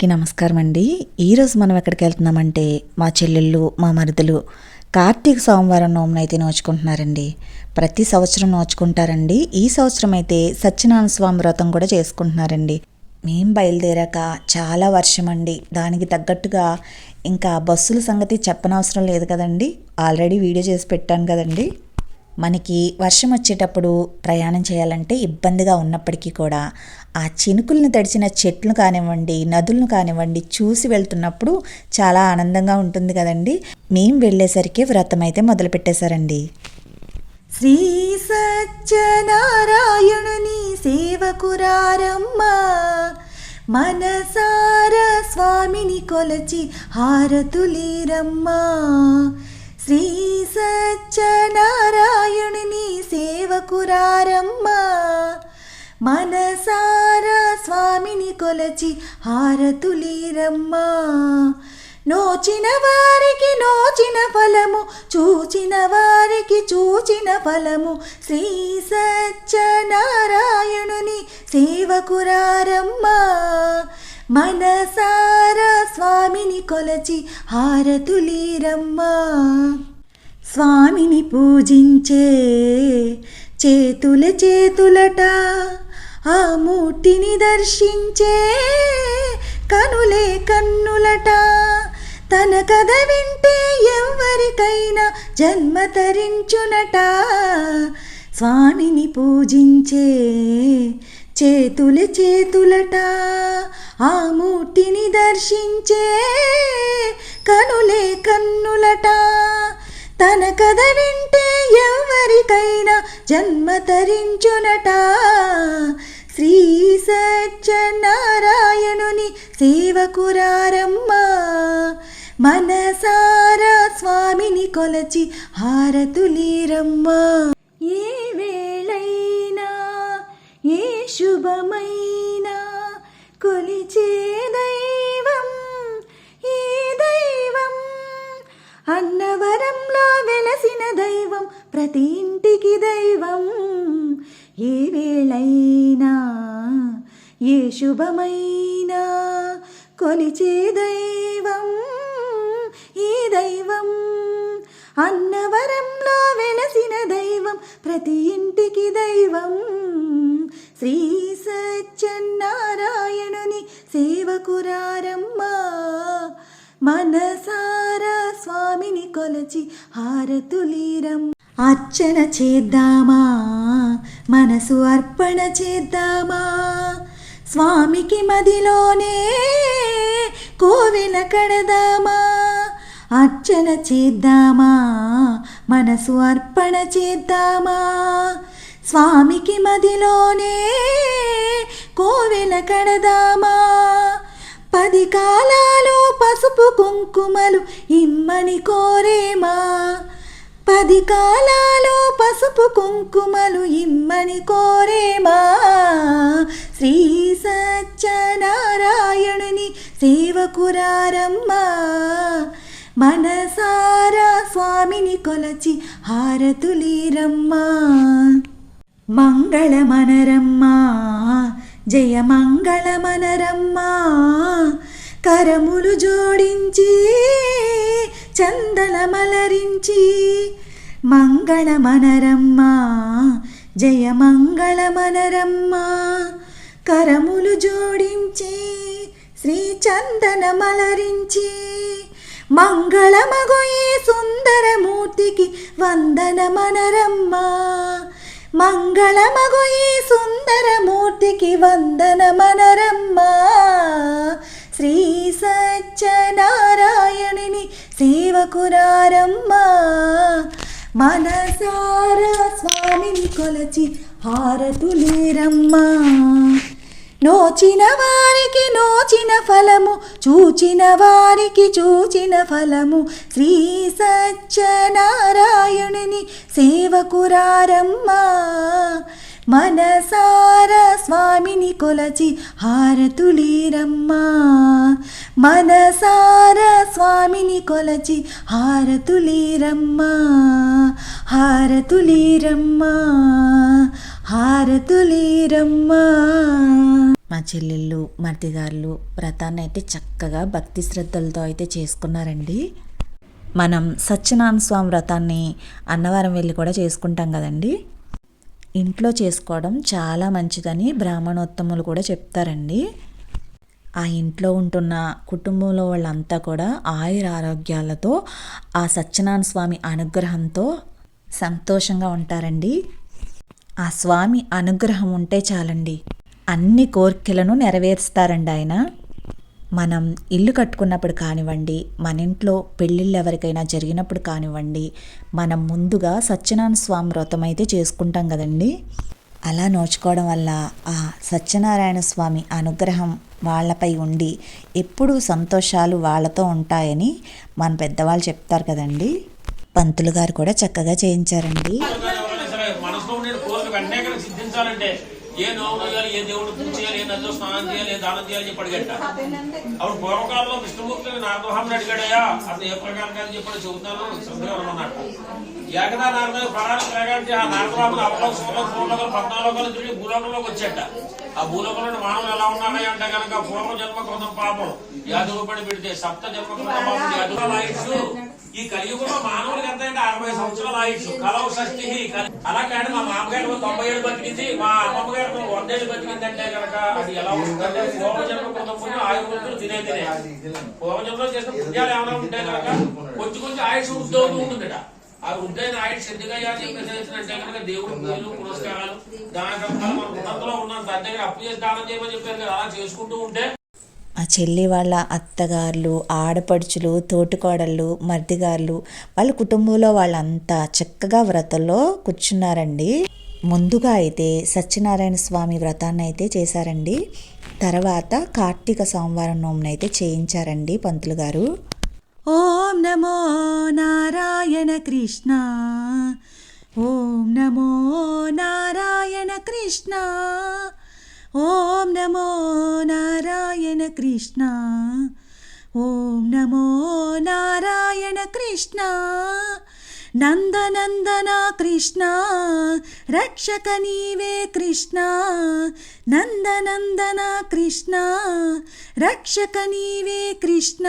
అందరికీ నమస్కారం అండి. ఈరోజు మనం ఎక్కడికి వెళ్తున్నామంటే మా చెల్లెళ్ళు మా మరుదులు కార్తీక సోమవారం నోమును అయితే నోచుకుంటున్నారండి. ప్రతి సంవత్సరం నోచుకుంటారండి. ఈ సంవత్సరం అయితే సత్యనారాయణ స్వామి వ్రతం కూడా చేసుకుంటున్నారండి. మేం బయలుదేరాక చాలా వర్షం అండి. దానికి తగ్గట్టుగా ఇంకా బస్సుల సంగతి చెప్పనవసరం లేదు కదండి. ఆల్రెడీ వీడియో చేసి పెట్టాను కదండి. మనకి వర్షం వచ్చేటప్పుడు ప్రయాణం చేయాలంటే ఇబ్బందిగా ఉన్నప్పటికీ కూడా ఆ చినుకులను తడిచిన చెట్లు కానివ్వండి నదులను కానివ్వండి చూసి వెళ్తున్నప్పుడు చాలా ఆనందంగా ఉంటుంది కదండి. మేము వెళ్ళేసరికి వ్రతం అయితే మొదలుపెట్టేశారండి. శ్రీ సత్యనారాయణుని సేవకురారమ్మ మనసార స్వామిని కొలచి హారతులీరమ్మా. శ్రీ సత్యనారాయణుని సేవకురారమ్మా. మనసార స్వామిని కొలచి హారతులీరమ్మా. నోచిన వారికి నోచిన ఫలము చూచిన వారికి చూచిన ఫలము శ్రీ సత్యనారాయణుని సేవకురారమ్మా. మనసార స్వామిని కొలచి హారతులీరమ్మా. స్వామిని పూజించే చేతుల చేతులట ఆ మూర్తిని దర్శించే కనులే కన్నులట. తన కథ వింటే ఎవరికైనా జన్మ తరించునట. స్వామిని పూజించే చేతుల చేతులట ఆ మూర్తిని దర్శించే కనులే కన్నులట. తన కథ వింటే ఎవరికైనా జన్మ తరించునట. శ్రీ సత్యనారాయణుని సేవకురారమ్మా మనసారా స్వామిని కొలచి హారతులీరమ్మా. ఏ వేళైనా ఏ శుభమైనా కొలిచేదై దైవం ఈ దైవం అన్నవరంలో వెలసిన దైవం ప్రతి ఇంటికి దైవం. ఏ వేళైనా ఏ శుభమైనా కొలిచే దైవం ఈ దైవం. అన్నవరంలో వెలసిన దైవం ప్రతి ఇంటికి దైవం. శ్రీ సత్యనారాయణుని సేవకురారమ్మా మనసారా స్వామిని కొలచి హారతులీరం. అర్చన చేద్దామా? మనసు అర్పణ చేద్దామా? స్వామికి మదిలోనే కోవెల కడదామా? అర్చన చేద్దామా? మనసు అర్పణ చేద్దామా? స్వామికి మదిలోనే కోవెల కడదామా? పది కాలాలు పసుపు కుంకుమలు ఇమ్మని కోరేమా? పది కాలాలు పసుపు కుంకుమలు ఇమ్మని కోరేమా? శ్రీ సత్యనారాయణుని సేవకురారమ్మా. మనసారా స్వామిని కొలచి హారతులీరమ్మా. మంగళ మనరమ్మా మంగళమనరమ్మా కరములు జోడించి చందనమలరించి మంగళమనరమ్మా జయ మంగళమనరమ్మా కరములు జోడించి శ్రీ చందనమలరించి మంగళమగొయే సుందరమూర్తికి వందనమనరమ్మా మంగళమగు ఈ సుందరమూర్తికి వందన మనరమ్మ శ్రీ సత్యనారాయణిని సేవకురారమ్మ. మనసార స్వామిని కొలచి హారతులేరమ్మా. నోచిన వారికి నోచిన ఫలము చూచిన వారికి చూచిన ఫలము. శ్రీ సత్యనారాయణుని సేవకురారమ్మా. మనసార స్వామిని కొలచి హారతులీరమ్మా. మనసార స్వామిని కొలచి హారతులీరమ్మా. హారతులీరమ్మా. హారతులీరమ్మా. మా చెల్లెళ్ళు మర్తిగారులు వ్రతాన్ని అయితే చక్కగా భక్తి శ్రద్ధలతో అయితే చేసుకున్నారండి. మనం సత్యనారాయణ స్వామి వ్రతాన్ని అన్నవరం వెళ్ళి కూడా చేసుకుంటాం కదండి. ఇంట్లో చేసుకోవడం చాలా మంచిదని బ్రాహ్మణోత్తములు కూడా చెప్తారండి. ఆ ఇంట్లో ఉంటున్న కుటుంబంలో వాళ్ళంతా కూడా ఆయుర ఆరోగ్యాలతో ఆ సత్యనారాయణ స్వామి అనుగ్రహంతో సంతోషంగా ఉంటారండి. ఆ స్వామి అనుగ్రహం ఉంటే చాలండి. అన్ని కోరికలను నెరవేరుస్తారండి ఆయన. మనం ఇల్లు కట్టుకున్నప్పుడు కానివ్వండి మన ఇంట్లో పెళ్ళిళ్ళు ఎవరికైనా జరిగినప్పుడు కానివ్వండి మనం ముందుగా సత్యనారాయణ స్వామి వ్రతం అయితే చేసుకుంటాం కదండి. అలా నోచుకోవడం వల్ల ఆ సత్యనారాయణ స్వామి అనుగ్రహం వాళ్ళపై ఉండి ఎప్పుడూ సంతోషాలు వాళ్ళతో ఉంటాయని మన పెద్దవాళ్ళు చెప్తారు కదండి. పంతులు గారు కూడా చక్కగా చేయించారండి. ఏ ఏ నదిలో స్నానం చేయాలి దానం చేయాలి చెప్పి అడిగట. అప్పుడు పూర్వకాలంలో విష్ణుమూర్తి నారదమహాముని అడిగాడయ్యా. అతను ఏ ప్రకారంగా చెప్పాడు చెబుతాను అన్నట్టు ఏకదా నారద ప్రాణాలు ప్రకారం ఆ నారదమహాముని అవలోక సులోక భూలోకాలు పద్నాలోకాలు తిరిగి భూలోకంలోకి వచ్చేట. ఆ భూలోకంలో మానవులు ఎలా ఉన్నారని అంటే కనుక పూర్వ జన్మ కృతం పాపం యాదవ పడి పెడితే సప్త జన్మ కృతం పాపం యాదవ ఈ కలియుగంలో మానవులకి ఎంత అంటే అరవై సంవత్సరాల ఆయుష్ కలవ షష్ఠి. అలా కాదు మా మామగారు తొంభై ఏడు బతికింది మా అమ్మమ్మ గారు వంద ఏళ్ళు బతికింది అంటే కనుక అది ఎలా ఉంటుందంటే పూర్వజన్మ కృతం పుణ్యం ఆయుర్వేదులు తినే తినే. పూర్వజన్మలో చేసిన పుణ్యాలు ఏమైనా ఉంటే కనుక కొంచెం కొంచెం ఆయుష్ వృద్ధి అవుతూ ఉంటుందట. ఆ వృద్ధైన ఆయుష్ ఎందుకయ్యా అని చెప్పేసి కనుక దేవుడు పూజలు పురస్కారాలు దాని మన ఉన్నంతలో ఉన్నంత అంతే కానీ అప్పు చేసి దానం చేయమని చెప్పారు కదా అలా చేసుకుంటూ ఉంటే ఆ చెల్లి వాళ్ళ అత్తగారులు ఆడపడుచులు తోటికోడళ్ళు మర్దిగారులు వాళ్ళ కుటుంబంలో వాళ్ళంతా చక్కగా వ్రతంలో కూర్చున్నారండి. ముందుగా అయితే సత్యనారాయణ స్వామి వ్రతాన్ని అయితే చేశారండి. తర్వాత కార్తీక సోమవారం నోమున అయితే చేయించారండి పంతులు గారు. ఓం నమో నారాయణ కృష్ణ. ఓం నమో నారాయణ కృష్ణ. ఓం నమో నారాయణ కృష్ణ. ఓం నమో నారాయణ కృష్ణ. నందనందన కృష్ణ. రక్షక నీవే కృష్ణ. నందనందన కృష్ణ. రక్షక నీవే కృష్ణ.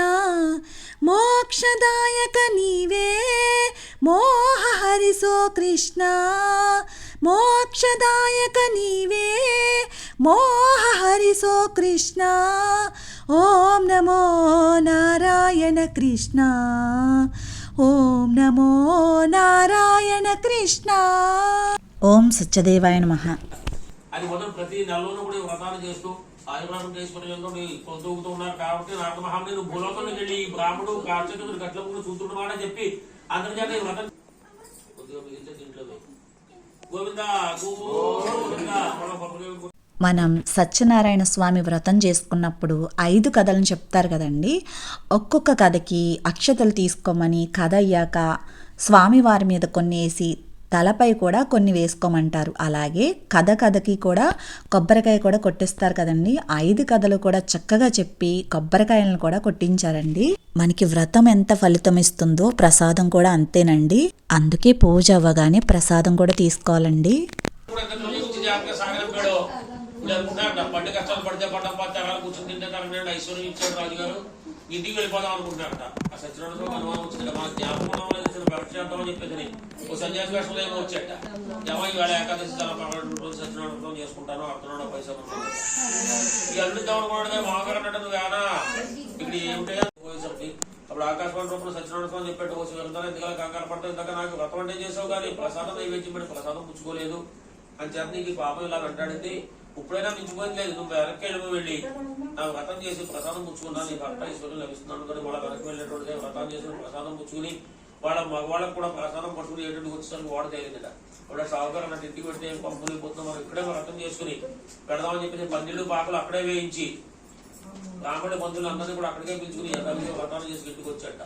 మోక్షదాయక నీవే. మోహ హరిసో కృష్ణ. మోక్షదాయక నీవే మోహ హరిసో కృష్ణ ఓం నమో నారాయణ కృష్ణ ఓం నమో నారాయణ కృష్ణ ఓం సత్యదేవాయ నమః అది మొదలు ప్రతి నెలలోనూ కూడా వ్రతాలు చేస్తూ ఆయుర్వేదం చేసుకునే పొందుతూ ఉన్నారు కాబట్టి నారదమహాముని నువ్వు భూలోకంలోకి వెళ్ళి ఈ బ్రాహ్మడు కార్తీకుడు గట్ల కూడా చూస్తుండమాట చెప్పి అందరి చేత ఈ వ్రతం కొద్దిగా మిగిలితే దీంట్లో మనం సత్యనారాయణ స్వామి వ్రతం చేసుకున్నప్పుడు ఐదు కథలను చెప్తారు కదండి. ఒక్కొక్క కథకి అక్షతలు తీసుకోమని కథ అయ్యాక స్వామివారి మీద కొన్ని తలపై కూడా కొన్ని వేసుకోమంటారు. అలాగే కథ కథకి కూడా కొబ్బరికాయ కూడా కొట్టిస్తారు కదండి. ఐదు కథలు కూడా చక్కగా చెప్పి కొబ్బరికాయలను కూడా కొట్టించారండి. మనకి వ్రతం ఎంత ఫలితం ఇస్తుందో ప్రసాదం కూడా అంతేనండి. అందుకే పూజ అవ్వగానే ప్రసాదం కూడా తీసుకోవాలండి. ఇప్పుడు కష్టాలు పడితే పడ్డం కూర్చొని తింటే ఐశ్వర్యం ఇచ్చాడు రాజుగారు. ఇంటికి వెళ్ళిపోదాం అనుకుంటాడట ఆ సత్యనారాయణ అనుమానం వచ్చింది మన జ్ఞాపకం ఇచ్చిన పరీక్ష చేద్దామని చెప్పేసి ఓ సన్యాసి వేషంలో ఏమో వచ్చేట ఏమో ఇవాళ ఏకాదశి చాలా పగలటి సత్యనారాయణ చేసుకుంటాను అర్థనాడు పైసా ఈ అల్లుద్దాం అనుకున్నాడు మామగారు అన్నట్టు నువ్వు ఏమన్నా ఇక్కడ ఏమిటో అప్పుడు ఆకాశవాణి రూపంలో సత్యనారాయణ స్వామి చెప్పాడు వచ్చి వెళ్తాను ఎందుకలా కంగారు పడతావు? ఇందాక నాకు వ్రతం అంటే చేసావు కానీ ప్రసాదం నైవేద్యం పెట్టి ప్రసాదం పుచ్చుకోలేదు. అని చేత నీకు పాపం ఇలా వెంటాడింది ఇప్పుడైనా మించిపోయింది లేదు. నువ్వు వెనక్కి వెళ్ళి వెళ్ళి. నా వ్రతం చేసి ప్రసాదం పుచ్చుకున్నా నీ భర్త ఈశ్వరులు లభిస్తున్నాను కానీ వాళ్ళ వెనక్కి వెళ్ళినటువంటి వ్రతం చేసి ప్రసాదం పుచ్చుకుని వాళ్ళ మగవాళ్ళకు కూడా ప్రసాదం పట్టుకుని ఏంటంటే వచ్చేసరికి వాడ తేలిందట. వాడు సాగుగారు అన్నట్టు ఇంటికి పెడితే పంపులు పోతున్నాం మనం ఇక్కడే వ్రతం చేసుకుని పెడదామని చెప్పి పన్నెండు పాకలు అక్కడే వేయించి రాముడి బంధువులు అందరినీ కూడా అక్కడికే పిలుచుకుని యథావిధిగా వ్రతాలు చేసి ఇంటికి వచ్చాట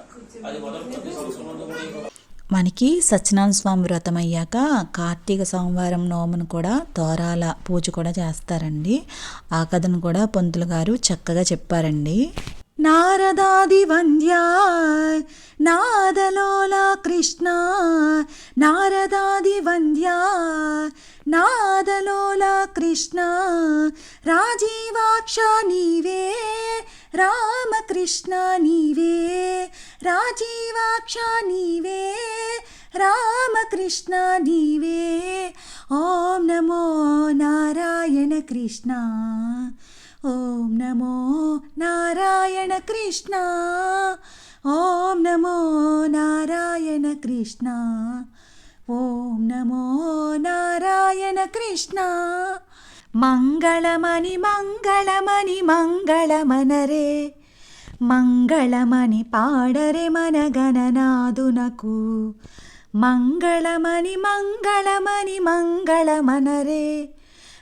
అది మొదలు ప్రతి సంవత్సరం కూడా మనకి సత్యనారాయణ స్వామి వ్రతం అయ్యాక కార్తీక సోమవారం నోమును కూడా తోరాల పూజ కూడా చేస్తారండి. ఆ కథను కూడా పంతులు గారు చక్కగా చెప్పారండి. నారదాది నారదాదివంద్యా నాదలోల కృష్ణ నారదాది నారదాదివంద్యా నాదలోల కృష్ణ రాజీవాక్ష నీవే రామకృష్ణ నీవే రాజీవాక్ష నీవే రామకృష్ణ నీవే. ఓం నమో నారాయణ కృష్ణ. ఓం నమో నారాయణ కృష్ణ. ఓం నమో నారాయణ కృష్ణ. ఓం నమో నారాయణ కృష్ణ. మంగళమణి మంగళమణి మంగళమనరే. మంగళమణి పాడరే మన గణనాదునకు మంగళమణి మంగళమణి మంగళమనరే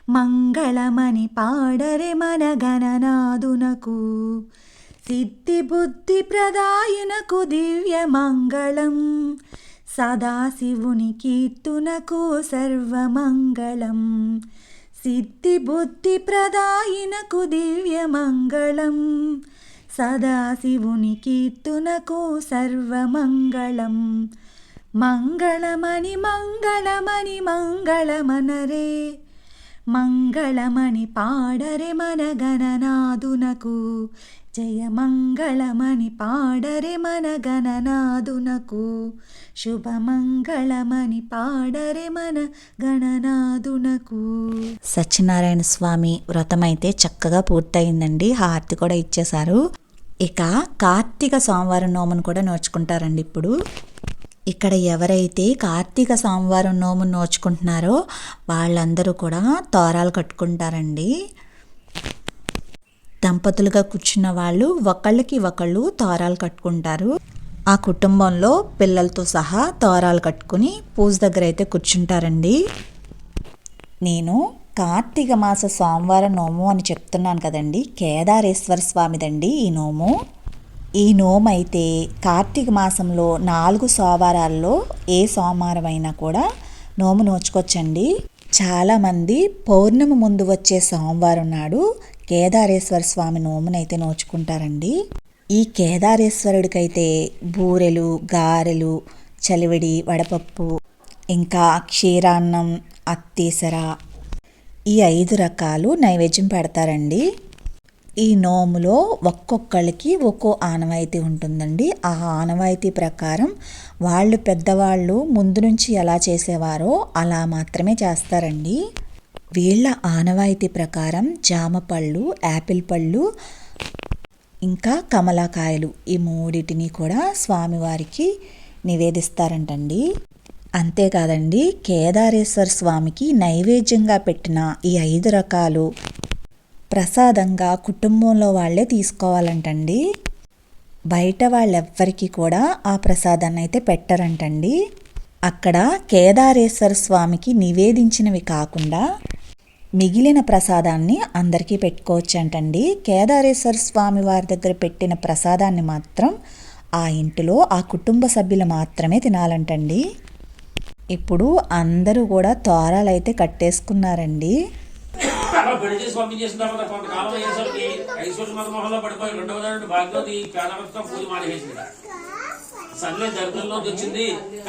మంగళమణి పాడరే మన గణనాదునకు సిద్ధి బుద్ధి ప్రదాయునకు దివ్య మంగళం సదాశివుని కీర్తునకు సర్వమంగళం. సిద్ధి బుద్ధి ప్రదాయినకు దివ్య మంగళం సదాశివుని కీర్తునకు సర్వమంగళం. మంగళమణి మంగళమణి మంగళమనరే. మంగళమణి పాడరే మనగణనాదునకు జయ మంగళమణి పాడరే మన శుభ మంగళమణి పాడరే మన గణనాదునకు సత్యనారాయణ స్వామి వ్రతం అయితే చక్కగా పూర్తయిందండి. హారతి కూడా ఇచ్చేశారు. ఇక కార్తీక సోమవారం నోమను కూడా నోచుకుంటారండి ఇప్పుడు. ఇక్కడ ఎవరైతే కార్తీక సోమవారం నోము నోచుకుంటున్నారో వాళ్ళందరూ కూడా తోరాలు కట్టుకుంటారండి. దంపతులుగా కూర్చున్న వాళ్ళు ఒకళ్ళకి ఒకళ్ళు తోరాలు కట్టుకుంటారు. ఆ కుటుంబంలో పిల్లలతో సహా తోరాలు కట్టుకుని పూజ దగ్గర అయితే కూర్చుంటారండి. నేను కార్తీక మాస సోమవారం నోము అని చెప్తున్నాను కదండి. కేదారేశ్వర స్వామిదండి ఈ నోము. ఈ నోము అయితే కార్తీక మాసంలో నాలుగు సోమవారాల్లో ఏ సోమవారం అయినా కూడా నోము నోచుకోవచ్చండి చాలామంది పౌర్ణమి ముందు వచ్చే సోమవారం నాడు కేదారేశ్వర స్వామి నోమునైతే నోచుకుంటారండి. ఈ కేదారేశ్వరుడికైతే బూరెలు గారెలు చలివిడి వడపప్పు ఇంకా క్షీరాన్నం అత్తీసర ఈ ఐదు రకాలు నైవేద్యం పెడతారండి. ఈ నోములో ఒక్కొక్కళ్ళకి ఒక్కో ఆనవాయితీ ఉంటుందండి. ఆ ఆనవాయితీ ప్రకారం వాళ్ళు పెద్దవాళ్ళు ముందు నుంచి ఎలా చేసేవారో అలా మాత్రమే చేస్తారండి. వీళ్ళ ఆనవాయితీ ప్రకారం జామ పళ్ళు యాపిల్ పళ్ళు ఇంకా కమలాకాయలు ఈ మూడిటిని కూడా స్వామివారికి నివేదిస్తారంటండి. అంతేకాదండి కేదారేశ్వర స్వామికి నైవేద్యంగా పెట్టిన ఈ ఐదు రకాలు ప్రసాదంగా కుటుంబంలో వాళ్ళే తీసుకోవాలంటండి. బయట వాళ్ళెవ్వరికీ కూడా ఆ ప్రసాదాన్ని అయితే పెట్టరంటండి. అక్కడ కేదారేశ్వర స్వామికి నివేదించినవి కాకుండా మిగిలిన ప్రసాదాన్ని అందరికీ పెట్టుకోవచ్చు అంటండి కేదారేశ్వర స్వామి వారి దగ్గర పెట్టిన ప్రసాదాన్ని మాత్రం ఆ ఇంటిలో ఆ కుటుంబ సభ్యులు మాత్రమే తినాలంటండి. ఇప్పుడు అందరూ కూడా తోరాలైతే అయితే కట్టేసుకున్నారండి. అలా పెళ్ళి చేసి పంపించేసిన తర్వాత కొంతకాలం అయ్యేసరికి ఐశ్వర్య మతమోహంలో పడిపోయి రెండవ దాని భాగ్యవతి పేదవస్తం పూజ మానేసింది. సర్లే దరిద్రంలోకి వచ్చింది.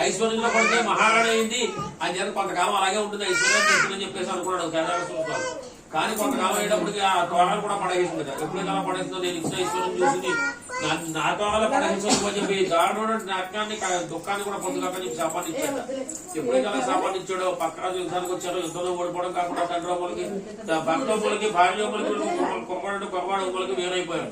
ఐశ్వర్యంలో పడితే మహారాణి అయింది. అది చేత కొంతకాలం అలాగే ఉంటుంది. ఐశ్వర్యం చేస్తుందని చెప్పేసి అనుకున్నాడు కేదారేశ్వర కానీ కొంతకాలం అయ్యేటప్పటికి ఆ తోరాలు కూడా పడేసింది. ఎప్పుడైతే అలా పడేసిందో నేను ఇచ్చిన ఐశ్వర్యం చూసింది. నా- నా తోరాలు చెప్పి దారుణమైన నాటకాన్ని దుఃఖాన్ని కూడా పొందుకోకని చెప్పి శాపాన్ని ఇచ్చాడు ఎప్పుడైతే అలా శాపాన్ని ఇచ్చాడో పక్క యుద్ధానికి వచ్చారో యుద్ధంలో ఓడిపోవడం కాకుండా తండ్రి మూలకి భక్త మూలకి భార్య మూలకి కుమ్మడు కుమ్మడు మూలకి వేరైపోయాడు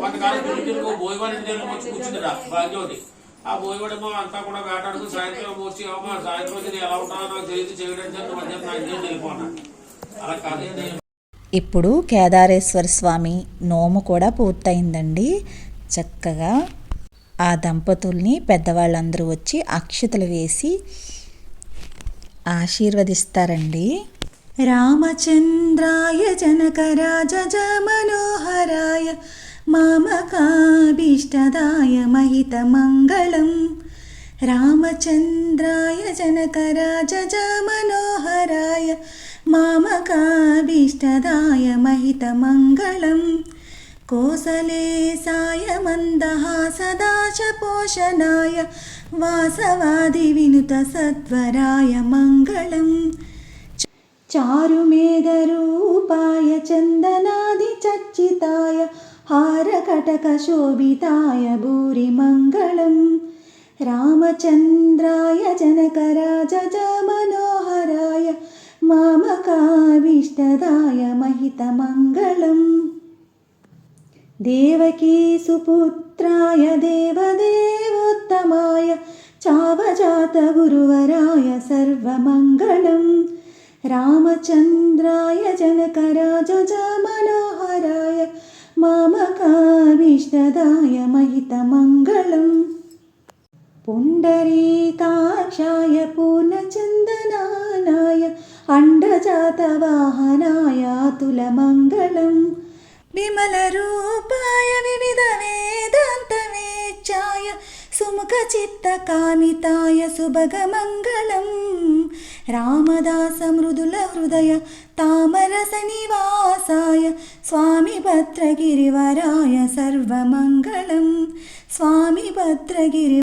కొంతకాలం తిరిగి తిరుగు దగ్గర వచ్చి కూర్చుందిరా భాగ్యవతి. ఆ బోయవాడేమో అంతా కూడా వేటాడుతూ సాయంత్రం వచ్చి అమ్మ సాయంత్రం వచ్చి ఎలా ఉంటానో నాకు తెలియదు చేయడానికి మధ్యాహ్నం నా ఇంటికి వెళ్ళిపోనా అలా కాదండి ఇప్పుడు కేదారేశ్వర స్వామి నోము కూడా పూర్తయిందండి. చక్కగా ఆ దంపతుల్ని పెద్దవాళ్ళందరూ వచ్చి అక్షతలు వేసి ఆశీర్వదిస్తారండి. రామచంద్రాయ జనకరాజ మనోహరాయ మామకాభీష్టదాయ మహిత మంగళం. రామచంద్రాయ జనకరాజ మనోహరాయ మామకాభీష్టదాయ మహిత మంగళం. कोसलेशाय मन्दहासदाच पोषणाय वासवादिविनुतसत्वराय मङ्गलम्। चारुमेधरूपाय चन्दनादिचर्चिताय हारकटकशोभिताय भूरिमङ्गलम्। रामचन्द्राय जनकराजमनोहराय मामकाभीष्टदाय महितमङ्गलम् देवकी सुपुत्राय देवदेवोत्तमाय चावजातगुरुवराय सर्वमङ्गलम्। रामचन्द्राय जनकराजमनोहराय मामकाभीष्टदाय महितमङ्गलम्। पुण्डरीकाक्षाय पूर्णचन्दनानाय अण्डजातवाहनाय విమల రూపాయ వివిధ వేదాంత వేచ్చాయ సుముఖ చిత్త కామితాయ సుభగ మంగళం రామదాస మృదుల హృదయ తామరస నివాసాయ స్వామి భద్రగిరివరాయ సర్వమంగళం. స్వామి భద్రగిరి